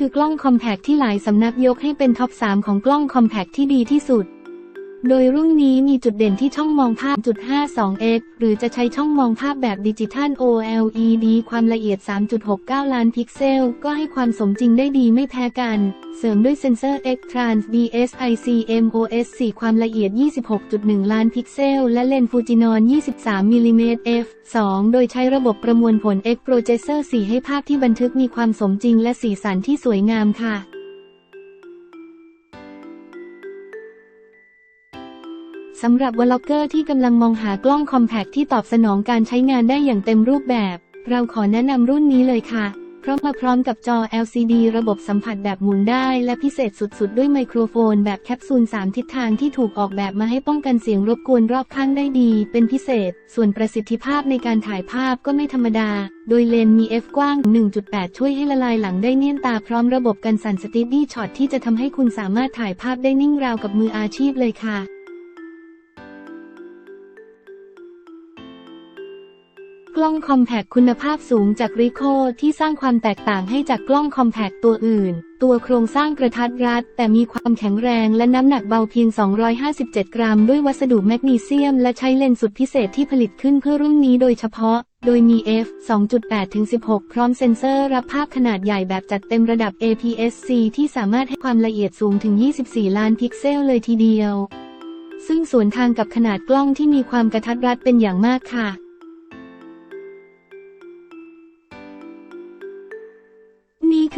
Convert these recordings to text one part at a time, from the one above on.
คือกล้องคอมแพคที่หลายสำนักยกให้เป็นท็อป 3 ของกล้องคอมแพคที่ดีที่สุด โดยรุ่นนี้มีจุดเด่นที่ช่องมองภาพ .52x หรือจะใช้ช่องมองภาพแบบดิจิทัล OLED ความละเอียด 3.69 ล้านพิกเซล ก็ให้ความสมจริงได้ดีไม่แพ้กัน เสริมด้วยเซ็นเซอร์ X Trans DSIC MOS 4 ความละเอียด 26.1 ล้านพิกเซล และเลนส์ฟูจินอน23มิลลิเมตร f 2 โดยใช้ระบบประมวลผล X Processor 4 ให้ภาพที่บันทึกมีความสมจริงและสีสันที่สวยงามค่ะ สำหรับบล็อกเกอร์ที่กำลังมองหากล้องคอมแพคที่ตอบสนองการใช้งานได้อย่างเต็มรูปแบบ เราขอแนะนำรุ่นนี้เลยค่ะ เพราะมาพร้อมกับจอ LCD ระบบสัมผัสแบบหมุนได้และพิเศษสุดๆ ด้วยไมโครโฟนแบบแคปซูล 3 ทิศทางที่ถูกออกแบบมาให้ป้องกันเสียงรบกวนรอบข้างได้ดี เป็นพิเศษ ส่วนประสิทธิภาพในการถ่ายภาพก็ไม่ธรรมดา โดยเลนส์มี f กว้าง 1.8 ช่วยให้ละลายหลังได้เนียนตาพร้อมระบบกันสั่นสติดี้ช็อตที่จะทำให้คุณสามารถถ่ายภาพได้นิ่งราวกับมืออาชีพเลยค่ะ กล้องคอมแพคคุณภาพสูงจากริโคที่สร้างความแตกต่างให้จากกล้องคอมแพคตัวอื่น ตัวโครงสร้างกระทัดรัด แต่มีความแข็งแรงและน้ำหนักเบาเพียง 257 กรัม ด้วยวัสดุแมกนีเซียม และใช้เลนส์สุดพิเศษที่ผลิตขึ้นเพื่อรุ่นนี้โดยเฉพาะ โดยมี f 2.8-16 พร้อมเซ็นเซอร์รับภาพขนาดใหญ่แบบจัดเต็มระดับ APS-C ที่สามารถให้ความละเอียดสูงถึง 24 ล้านพิกเซลเลยทีเดียว ซึ่งสวนทางกับขนาดกล้องที่มีความกระทัดรัดเป็นอย่างมากค่ะ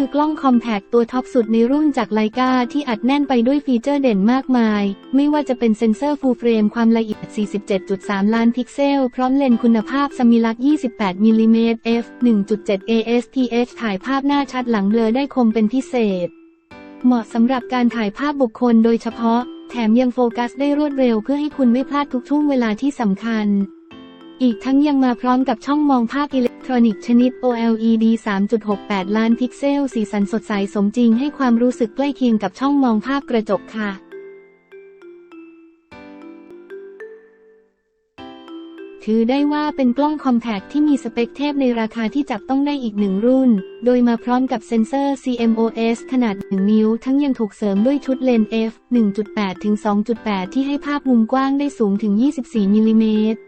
คือกล้องคอมแพคตัวท็อปสุดในรุ่นจากไลกาที่อัดแน่นไปด้วยฟีเจอร์เด่นมากมาย ไม่ว่าจะเป็นเซ็นเซอร์ฟูลเฟรมความละเอียด 47.3 ล้านพิกเซล พร้อมเลนส์คุณภาพสมิลัก 28มิลลิเมตร f 1.7 ASPH ถ่ายภาพหน้าชัดหลังเบลอได้คมเป็นพิเศษ เหมาะสำหรับการถ่ายภาพบุคคลโดยเฉพาะ แถมยังโฟกัสได้รวดเร็วเพื่อให้คุณไม่พลาดทุกช่วงเวลาที่สำคัญ อีกทั้งยังมาพร้อมกับช่องมองภาพอิเล็ก ทรอนิกส์ชนิด OLED 3.68 ล้านพิกเซล สีสันสดใสสมจริงให้ความรู้สึกใกล้เคียงกับช่องมองภาพกระจกค่ะ ถือได้ว่าเป็นกล้องคอมแพคที่มีสเปคเทพในราคาที่จับต้องได้อีกหนึ่งรุ่น โดยมาพร้อมกับเซ็นเซอร์ CMOS ขนาด 1 นิ้ว ทั้งยังถูกเสริมด้วยชุดเลนส์ f 1.8 ถึง 2.8 ที่ให้ภาพมุมกว้างได้สูงถึง 24 มิลลิเมตร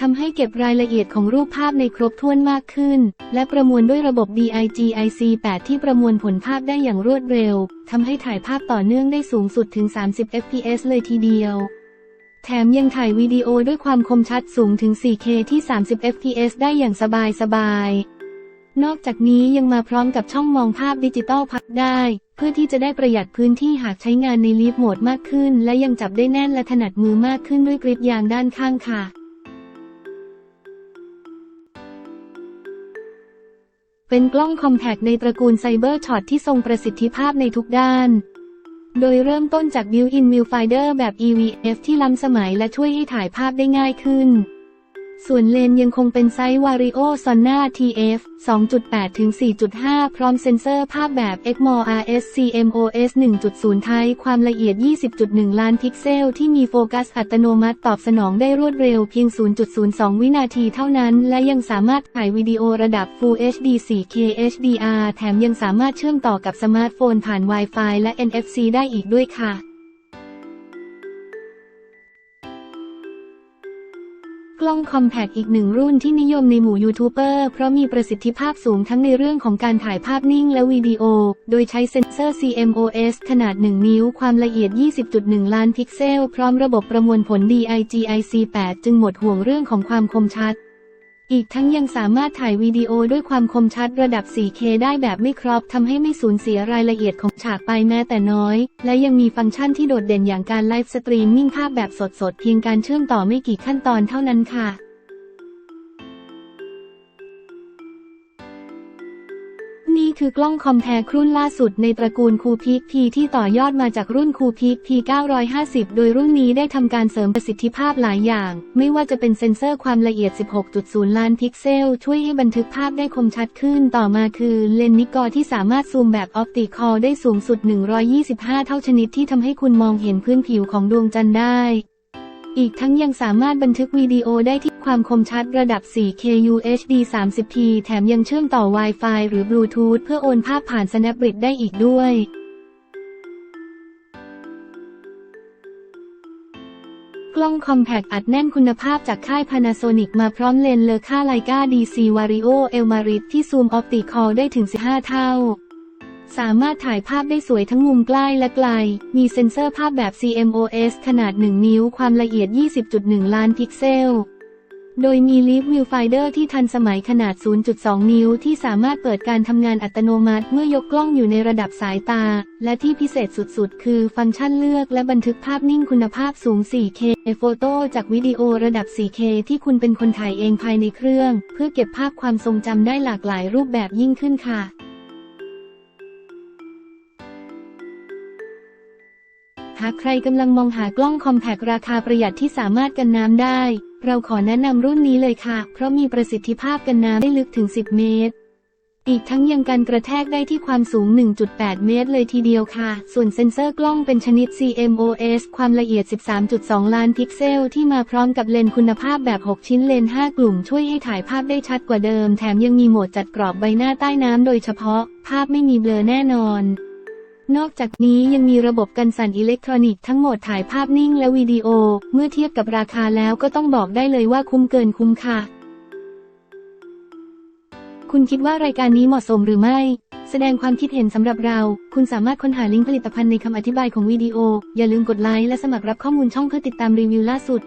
ทำให้เก็บรายละเอียดของรูปภาพในครบถ้วนมากขึ้น และประมวลด้วยระบบ DIGIC8 ที่ประมวลผลภาพได้อย่างรวดเร็ว ทำให้ถ่ายภาพต่อเนื่องได้สูงสุดถึง 30 fps เลยทีเดียว แถมยังถ่ายวิดีโอด้วยความคมชัดสูงถึง 4K ที่ 30 fps ได้อย่างสบายๆนอกจากนี้ยังมาพร้อมกับช่องมองภาพดิจิตอลพับได้ เพื่อที่จะได้ประหยัดพื้นที่หากใช้งานในลีฟโหมดมากขึ้น และยังจับได้แน่นและถนัดมือมากขึ้นด้วยกริปยางด้านข้างค่ะ เป็นกล้องคอมแพคในตระกูลไซเบอร์ช็อตที่ทรงประสิทธิภาพในทุกด้าน โดยเริ่มต้นจาก Built-in Viewfinder แบบ EVF ที่ล้ำสมัยและช่วยให้ถ่ายภาพได้ง่ายขึ้น ส่วนเลนยังคงเป็นไซส์ Vario Sonna TF 2.8 ถึง 4.5 พร้อมเซ็นเซอร์ภาพแบบ Exmor RS CMOS 1.0 ไทป์ความละเอียด 20.1 ล้านพิกเซล ที่มีโฟกัสอัตโนมัติตอบสนองได้รวดเร็วเพียง 0.02 วินาทีเท่านั้น และยังสามารถถ่ายวิดีโอระดับ Full HD 4K HDR แถมยังสามารถเชื่อมต่อกับสมาร์ทโฟนผ่าน Wi-Fi และ NFC ได้อีกด้วยค่ะ กล้องคอมแพคอีกหนึ่งรุ่นที่นิยมในหมู่ยูทูบเบอร์เพราะมีประสิทธิภาพสูงทั้งในเรื่องของการถ่ายภาพนิ่งและวิดีโอ โดยใช้เซ็นเซอร์ CMOS ขนาด 1 นิ้ว ความละเอียด 20.1 ล้านพิกเซล พร้อมระบบประมวลผล DIGIC8 จึงหมดห่วงเรื่องของความคมชัด อีกทั้งยังสามารถถ่ายวิดีโอด้วยความคมชัดระดับ 4K ได้แบบไม่ครอบทำให้ไม่สูญเสียรายละเอียดของฉากไปแม้แต่น้อย และยังมีฟังก์ชันที่โดดเด่นอย่างการไลฟ์สตรีมมิ่งภาพแบบสดๆ เพียงการเชื่อมต่อไม่กี่ขั้นตอนเท่านั้นค่ะ นี่คือกล้องคอมแพครุ่นล่าสุดในตระกูลคูพิกพีที่ต่อยอดมาจากรุ่นคูพิกพี950 โดยรุ่นนี้ได้ทำการเสริมประสิทธิภาพหลายอย่าง ไม่ว่าจะเป็นเซ็นเซอร์ความละเอียด 16.0 ล้านพิกเซล ช่วยให้บันทึกภาพได้คมชัดขึ้น ต่อมาคือเลนส์นิกอที่สามารถซูมแบบออปติคอลได้สูงสุด 125 เท่าชนิดที่ทำให้คุณมองเห็นพื้นผิวของดวงจันทร์ได้ อีกทั้งยังสามารถบันทึกวิดีโอได้ที่ความคมชัดระดับ 4K UHD 30P แถมยังเชื่อมต่อ Wi-Fi หรือ Bluetooth เพื่อโอนภาพผ่าน Snapbridge ได้อีกด้วยกล้องคอมแพกอัดแน่นคุณภาพจากค่าย Panasonic มาพร้อมเลนส์เลอค่าไลกา DC Vario Elmarit ที่ซูมออปติคอลได้ถึง 15 เท่า สามารถถ่ายภาพได้สวยทั้งมุมใกล้และไกล มีเซ็นเซอร์ภาพแบบ CMOS ขนาด 1 นิ้ว ความละเอียด 20.1 ล้านพิกเซล โดยมี Live Viewfinder ที่ทันสมัยขนาด 0.2 นิ้ว ที่สามารถเปิดการทำงานอัตโนมัติเมื่อยกกล้องอยู่ในระดับสายตา และที่พิเศษสุดๆ คือฟังก์ชันเลือกและบันทึกภาพนิ่งคุณภาพสูง 4K โฟโต้จากวิดีโอระดับ 4K ที่คุณเป็นคนถ่ายเองภายในเครื่อง เพื่อเก็บภาพความทรงจำได้หลากหลายรูปแบบยิ่งขึ้นค่ะ หากใครกำลังมองหากล้องคอมแพกราคาประหยัดที่สามารถกันน้ำได้ เราขอแนะนำรุ่นนี้เลยค่ะ เพราะมีประสิทธิภาพกันน้ำได้ลึกถึง 10 เมตร อีกทั้งยังกันกระแทกได้ที่ความสูง 1.8 เมตรเลยทีเดียวค่ะ ส่วนเซ็นเซอร์กล้องเป็นชนิด CMOS ความละเอียด 13.2 ล้านพิกเซล ที่มาพร้อมกับเลนส์คุณภาพแบบ 6 ชิ้นเลนส์5กลุ่มช่วยให้ถ่ายภาพได้ชัดกว่าเดิม แถมยังมีโหมดจัดกรอบใบหน้าใต้น้ำโดยเฉพาะ ภาพไม่มีเบลอแน่นอน นอกจากนี้ยังมีระบบกันสั่นอิเล็กทรอนิกส์ทั้งหมดถ่ายภาพนิ่งและวิดีโอ เมื่อเทียบกับราคาแล้วก็ต้องบอกได้เลยว่าคุ้มเกินคุ้มค่ะ คุณคิดว่ารายการนี้เหมาะสมหรือไม่ แสดงความคิดเห็นสำหรับเรา คุณสามารถค้นหาลิงก์ผลิตภัณฑ์ในคำอธิบายของวิดีโอ อย่าลืมกดไลค์และสมัครรับข้อมูลช่องเพื่อติดตามรีวิวล่าสุด